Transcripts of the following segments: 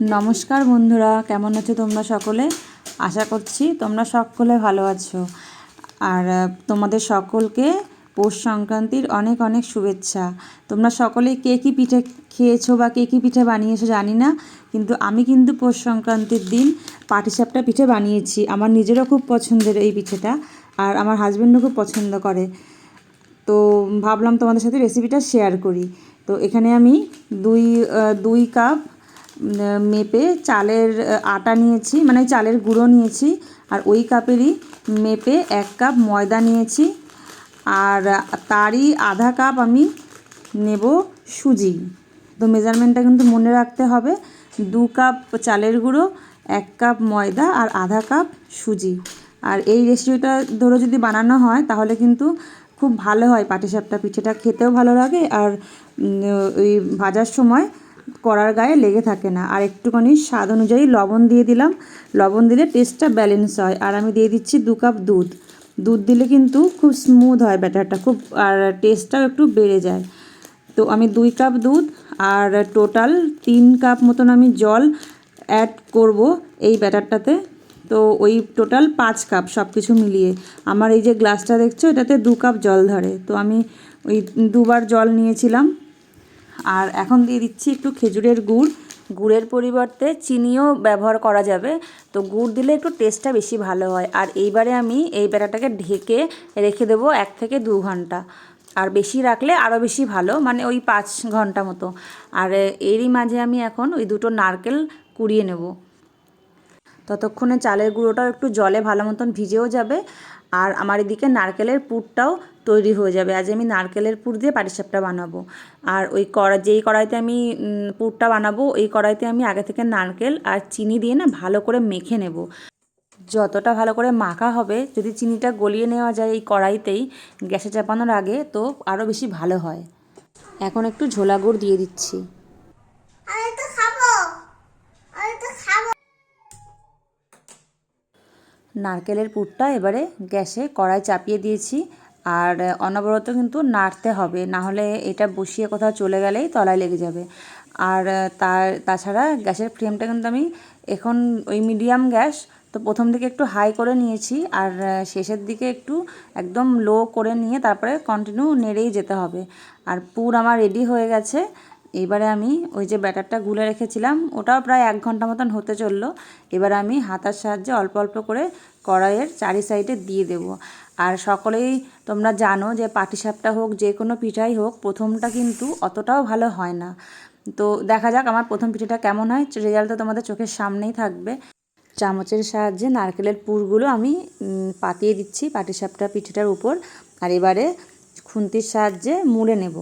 নমস্কার বন্ধুরা, কেমন আছো তোমরা সকলে? আশা করছি তোমরা সকলে ভালো আছো। আর তোমাদের সকলকে পৌষ সংক্রান্তির অনেক অনেক শুভেচ্ছা। তোমরা সকলেই কে কী পিঠে খেয়েছো বা কে কী পিঠে বানিয়েছো জানি না, কিন্তু আমি কিন্তু পৌষ সংক্রান্তির দিন পাটিসাপটা পিঠে বানিয়েছি। আমার নিজেরও খুব পছন্দের এই পিঠেটা, আর আমার হাজব্যান্ডও খুব পছন্দ করে। তো ভাবলাম তোমাদের সাথে রেসিপিটা শেয়ার করি। তো এখানে আমি দুই দুই কাপ মেপে চালের আটা নিয়েছি মানে চালের গুঁড়ো নিয়েছি, আর ওই কাপেরই মেপে এক কাপ ময়দা নিয়েছি, আর তারই আধা কাপ আমি নেব সুজি। তো মেজারমেন্টটা কিন্তু মনে রাখতে হবে, দু কাপ চালের গুঁড়ো, এক কাপ ময়দা, আর আধা কাপ সুজি। আর এই রেসিপিটা ধরো যদি বানানো হয়, তাহলে কিন্তু খুব ভালো হয় পাটিসাপটা, পিঠেটা খেতেও ভালো লাগে, আর ওই ভাজার সময় কড়ার গায়ে লেগে থাকে না। আর একটুখানি স্বাদ অনুযায়ী লবণ দিয়ে দিলাম। লবণ দিলে টেস্টটা ব্যালেন্স হয়। আর আমি দিয়ে দিচ্ছি দু কাপ দুধ। দুধ দিলে কিন্তু খুব স্মুথ হয় ব্যাটারটা। খুব, আর টেস্টটাও একটু বেড়ে যায়। তো আমি দুই কাপ দুধ আর টোটাল তিন কাপ মতন আমি জল অ্যাড করব এই ব্যাটারটাতে। তো ওই টোটাল পাঁচ কাপ সব কিছু মিলিয়ে। আমার এই যে গ্লাসটা দেখছ, এটাতে দু কাপ জল ধরে। তো আমি ওই দুবার জল নিয়েছিলাম। আর এখন দিয়ে দিচ্ছি একটু খেজুরের গুড়। গুড়ের পরিবর্তে চিনিও ব্যবহার করা যাবে। তো গুড় দিলে একটু টেস্টটা বেশি ভালো হয়। আর এইবারে আমি এই বেড়াটাকে ঢেকে রেখে দেবো এক থেকে দু ঘণ্টা। আর বেশি রাখলে আরও বেশি ভালো মানে ওই পাঁচ ঘণ্টা মতো। আর এরই মাঝে আমি এখন ওই দুটো নারকেল কুড়িয়ে নেব। ততক্ষণে চালের গুঁড়োটাও একটু জলে ভালো মতন ভিজেও যাবে আর আমার এদিকে নারকেলের পুরটাও তৈরি হয়ে যাবে। আজ আমি নারকেলের পুর দিয়ে পাটিসাপটা বানাবো। আর ওই কড়া, যেই কড়াইতে আমি পুরটা বানাবো, ওই কড়াইতে আমি আগে থেকে নারকেল আর চিনি দিয়ে না ভালো করে মেখে নেব। যতটা ভালো করে মাখা হবে, যদি চিনিটা গলিয়ে নেওয়া যায় এই কড়াইতেই গ্যাসে চাপানোর আগে, তো আরও বেশি ভালো হয়। এখন একটু ঝোলা গুড় দিয়ে দিচ্ছি আমি তো খাব আমি তো খাব নারকেলের পুরটা এবারে গ্যাসে কড়াই চাপিয়ে দিয়েছি। আর অনবরত কিন্তু নাড়তে হবে, না হলে এটা বসিয়ে কোথাও চলে গেলেই তলায় লেগে যাবে। আর তার, তাছাড়া গ্যাসের ফ্লেমটা কিন্তু আমি এখন ওই মিডিয়াম গ্যাস, তো প্রথম দিকে একটু হাই করে নিয়েছি, আর শেষের দিকে একটু একদম লো করে নিয়ে তারপরে কন্টিনিউ নেড়েই যেতে হবে। আর পুর আমার রেডি হয়ে গেছে এবারে আমি ওই যে ব্যাটারটা গুলে রেখেছিলাম, ওটাও প্রায় এক ঘণ্টা মতন হতে চলল। এবার আমি হাতার সাহায্যে অল্প অল্প করে কড়াইয়ের চারি সাইডে দিয়ে দেব। আর সকলেই তোমরা জানো যে পাটিসাপটা হোক, যে কোনো পিঠাই হোক, প্রথমটা কিন্তু অতটাও ভালো হয় না। তো দেখা যাক আমার প্রথম পিঠাটা কেমন হয়, রেজাল্ট তো তোমাদের চোখের সামনেই থাকবে। চামচের সাহায্যে নারকেলের পুরগুলো আমি পাতিয়ে দিচ্ছি পাটিসাপটা পিঠেটার উপর। আর এবারে খুন্তির সাহায্যে মুড়ে নেব।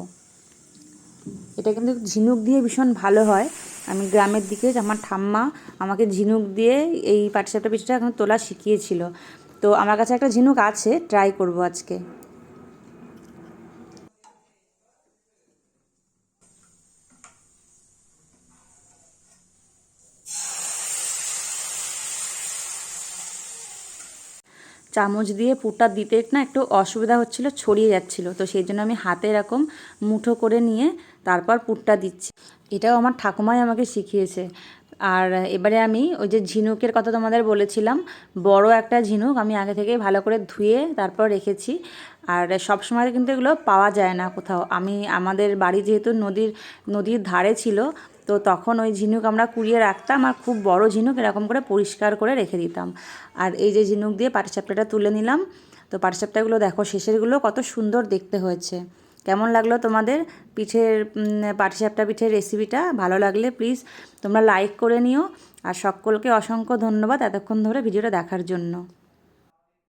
এটা কিন্তু ঝিনুক দিয়ে ভীষণ ভালো হয়। আমি গ্রামের দিকে, আমার ঠাম্মা আমাকে ঝিনুক দিয়ে এই পাটিসাপটা পিঠাটা এখন তোলা শিখিয়েছিল। তো আমার কাছে একটা ঝিনুক আছে ট্রাই করব আজকে। চামচ দিয়ে পুরটা দিতে না একটু অসুবিধা হচ্ছিল, ছড়িয়ে যাচ্ছিল। তো সেই জন্য আমি হাতে এরকম মুঠো করে নিয়ে তারপর পুরটা দিচ্ছি। এটাও আমার ঠাকুমাই আমাকে শিখিয়েছে। আর এবারে আমি ওই যে ঝিনুকের কথা তোমাদের বলেছিলাম, বড় একটা ঝিনুক আমি আগে থেকে ভালো করে ধুয়ে তারপর রেখেছি। আর সব সময় কিন্তু এগুলো পাওয়া যায় না কোথাও। আমি, আমাদের বাড়ি যেহেতু নদীর নদীর ধারে ছিল, তো তখন ওই ঝিনুক আমরা কুড়িয়ে রাখতাম আর খুব বড় ঝিনুক এরকম করে পরিষ্কার করে রেখে দিতাম। আর এই যে ঝিনুক দিয়ে পাটিসাপটাটা তুলে নিলাম, তো পাটিসাপটাগুলো দেখো, শেষেরগুলো কত সুন্দর দেখতে হয়েছে। কেমন লাগল তোমাদের পিঠের পাটিসাপটা পিঠের রেসিপিটা ভালো লাগলে প্লিজ তোমরা লাইক করে নিও। আর সকলকে অসংখ্য ধন্যবাদ এতক্ষণ ধরে ভিডিওটা দেখার জন্য।